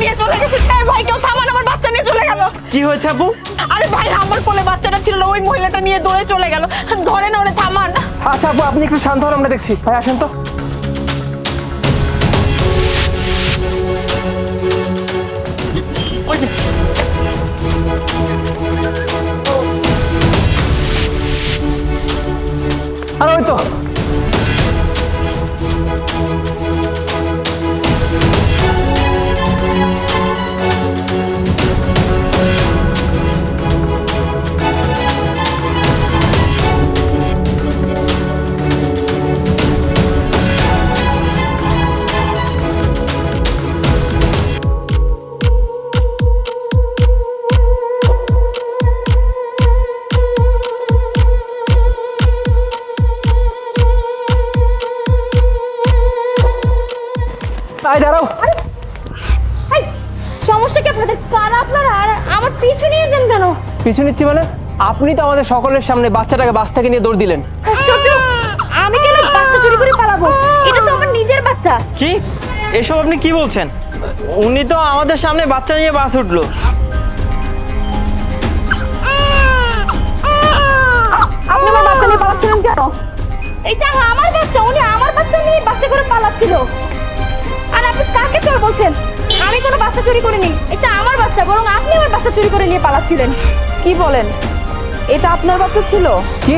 নিয়ে চলে গেছে। এই ভাই কেউ থামান আমার বাচ্চা নিয়ে চলে গেল। কি হয়েছে আপু আরে ভাই আমার কোলে বাচ্চাটা ছিল ওই মহিলাটা নিয়ে দৌড়ে চলে গেল। ধরেন ওরে থামান। আচ্ছা আপু আপনি একটু শান্ত হন আমরা দেখছি। ভাই আসেন তো। সমস্যা কি আপনাদের কারা আপনারা আর আমার পিছু নিয়ে যান কেন? পিছু নিচ্ছি মানে? আপনি তো আমাদের সকলের সামনে বাচ্চাটাকে বাস থেকে নিয়ে দৌড় দিলেন। আশ্চর্য আমি কেন বাচ্চা চুরি করে পালাবো? এটা তো আমার নিজের বাচ্চা। কি? এসব আপনি কি বলছেন? উনি তো আমাদের সামনে বাচ্চা নিয়ে বাস উঠল। আপনি আমার বাচ্চা নিয়ে পালাচ্ছিলেন কেন? এটা আমার বাচ্চা উনি আমার বাচ্চা নিয়ে বাচ্চা করে পালাচ্ছিল। আর আপনি কাকে চোর বলছেন? আমি কোনো বাচ্চা চুরি করিনি। এটা আমার বাচ্চা বরং আপনি আমার বাচ্চা চুরি করে নিয়ে পালাচ্ছিলেন। কি বলেন? এটা আপনার বাচ্চা ছিল? কি?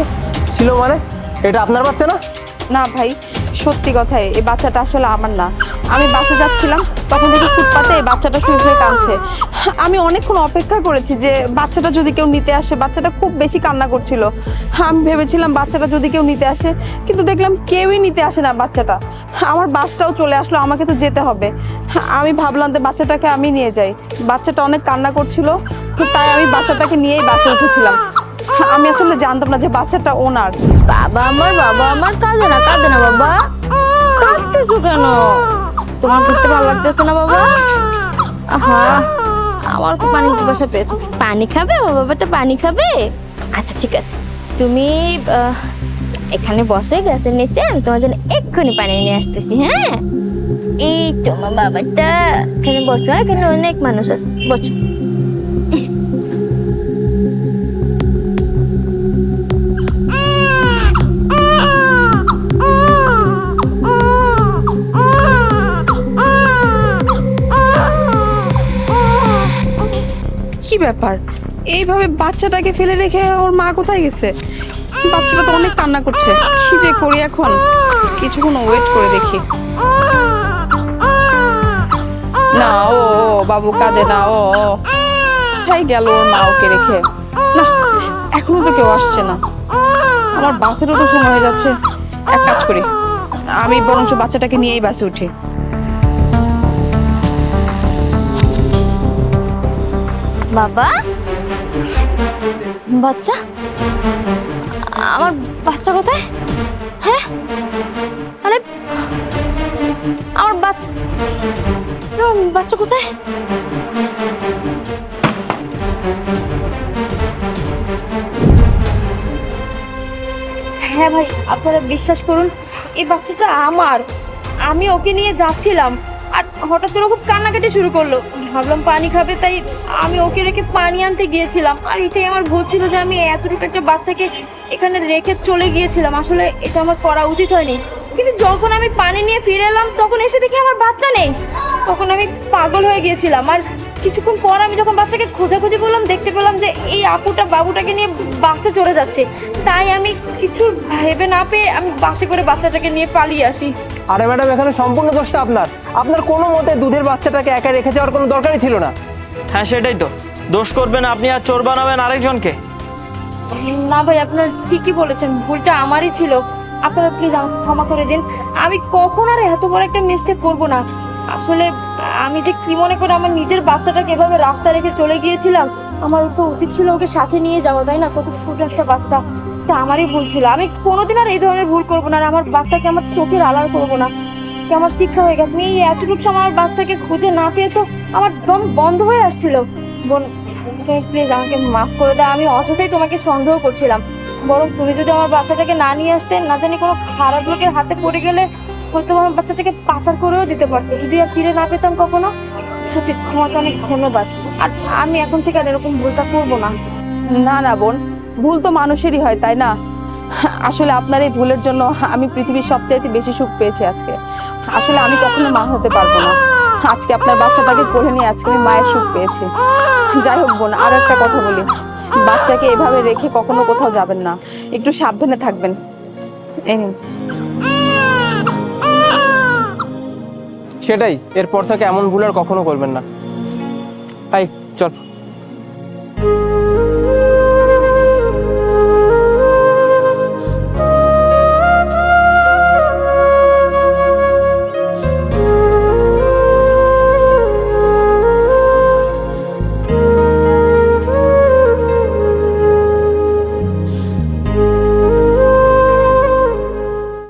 ছিল মানে? এটা আপনার বাচ্চা না? না ভাই সত্যি কথাই এই বাচ্চাটা আসলে আমার না। আমি বাসে যাচ্ছিলাম তখন দেখি ফুটপাতে এই বাচ্চাটা শুয়ে কাঁদছে আমি অনেকক্ষণ অপেক্ষা করেছি যে বাচ্চাটা যদি কেউ নিতে আসে, বাচ্চাটা খুব বেশি কান্না করছিল। আমি ভেবেছিলাম বাচ্চাটা যদি কেউ নিতে আসে, কিন্তু দেখলাম কেউই নিতে আসে না বাচ্চাটা। আমার বাসটাও চলে আসলো, আমাকে তো যেতে হবে। আমি ভাবলাম যে বাচ্চাটাকে আমি নিয়ে যাই। বাচ্চাটা অনেক কান্না করছিল তাই আমি বাচ্চাটাকে নিয়েই বাসে উঠেছিলাম। আমি আসলে জানতাম না যে বাচ্চাটা ওনার। বাবা আমার বাবা আমার, কাঁদে না কাঁদে না বাবা। কাঁদতেছো কেন? তোমার ঘুরতে ভালো লাগতেছে না বাবা? আহা আমার খুব পানি পিপাসা পেয়েছে। পানি খাবে? ও বাবা তো পানি খাবে? আচ্ছা ঠিক আছে। তুমি এখানে বসে গ্যাসের নিচে। আমি তোমার জন্য এক্ষুনি পানি নিয়ে আসতেছি হ্যাঁ? এই তোমার বাবাটা এখানে বসো? এখানে অনেক মানুষ আছে। বসো। কি ব্যাপার? এইভাবে বাচ্চাটাকে ফেলে রেখে ওর মা কোথায় গেছে? বাচ্চাটা তো অনেক কান্না করছে। কি যে করি এখন? কিছুক্ষণ ওয়েট করে দেখি। না, ও বাবু কাঁদে না ও। কোথায় গেল ওর মা ওকে রেখে? না, এখনও তো কেউ আসছে না। আমার বাসেরও তো সময় হয়ে যাচ্ছে। এক কাজ করি। আমি বরঞ্চ বাচ্চাটাকে নিয়েই বাসে উঠি। বাবা? বাচ্চা? আমার বাচ্চা কোথায়? হ্যাঁ? আরে, আমার বাচ্চা কোথায়? হ্যাঁ ভাই, আপনারা বিশ্বাস করুন, এই বাচ্চাটা আমার। আমি ওকে নিয়ে যাচ্ছিলাম, আর হঠাৎ করে খুব কান্নাকাটি শুরু করল। ভাবলাম পানি খাবে, তাই আমি ওকে রেখে পানি আনতে গিয়েছিলাম। আর এটাই আমার ভুল ছিল যে আমি এতটুকু একটা বাচ্চাকে এখানে রেখে চলে গিয়েছিলাম। আসলে এটা আমার করা উচিত হয়নি। কিন্তু যখন আমি পানি নিয়ে ফিরে এলাম, তখন এসে দেখি আমার বাচ্চা নেই। তখন আমি পাগল হয়ে গিয়েছিলাম। আর কিছুক্ষণ পর আমি যখন বাচ্চাকে খোঁজাখুঁজি করলাম, দেখতে পেলাম যে এই আপুটা বাবুটাকে নিয়ে বাসে চলে যাচ্ছে। তাই আমি কিছু ভেবে না পেয়ে আমি বাসে করে বাচ্চাটাকে নিয়ে পালিয়ে আসি। আরে ম্যাডাম, এখানে সম্পূর্ণ দোষটা আপনার। আপনার কোনো মতে দুধের বাচ্চাটাকে একা রেখে যাওয়ার কোনো দরকারই ছিল না? হ্যাঁ সেটাই তো। দোষ করবেন আপনি আর চোর বানাবেন আরেকজনকে। না ভাই আপনার ঠিকই বলেছেন ভুলটা আমারই ছিল। আপনারা প্লিজ আমাকে ক্ষমা করে দিন। আমি কখন আর এত বড় একটা মিস্টেক করব না? আসলে আমি যে কি মনে করে আমার নিজের বাচ্চাটাকে এভাবে রাস্তা রেখে চলে গিয়েছিলাম আমার তো উচিত ছিল ওকে সাথে নিয়ে যাওয়া তাই না? কত ছোট একটা বাচ্চা এটা আমারই ভুল ছিল। আমি কোনোদিন আর এই ধরনের ভুল করব না আর আমার বাচ্চাকে আমার চোখের আড়াল করব না। আজকে আমার শিক্ষা হয়ে গেছে। এই এতটুকু সময় আমার বাচ্চাকে খুঁজে না পেয়ে তো আমার দম বন্ধ হয়ে আসছিল। বোন তুমি প্লিজ আমাকে মাফ করে দাও। আমি অযথাই তোমাকে সন্দেহ করছিলাম। বরং তুমি যদি আমার বাচ্চাটাকে না নিয়ে আসতে, না জানি কোনো খারাপ লোকের হাতে পড়ে গেলে হয়তো আমার বাচ্চাটাকে পাচার করেও দিতে পারতো। যদি আর ফিরে না পেতাম কখনো, সত্যি তোমাকে অনেক ধন্যবাদ। আর আমি এখন থেকে আর এরকম ভুলটা করব না। না না বোন, ভুল তো মানুষেরই হয়, তাই না? আসলে আপনার এই ভুলের জন্য আমি পৃথিবীর সবচাইতে বেশি সুখ পেয়েছি আজকে। আসলে আমি কখনো মা হতে পারব না। আজকে আপনার বাচ্চাটাকে কোলে নিয়ে আজকে আমি মায়ের সুখ পেয়েছি। যাই হোক বোন, আর একটা কথা বলি। বাচ্চাকে এভাবে রেখে কখনো কোথাও যাবেন না। একটু সাবধানে থাকবেন। সেটাই, এরপর থেকে এমন ভুল আর কখনো করবেন না। তাই চল।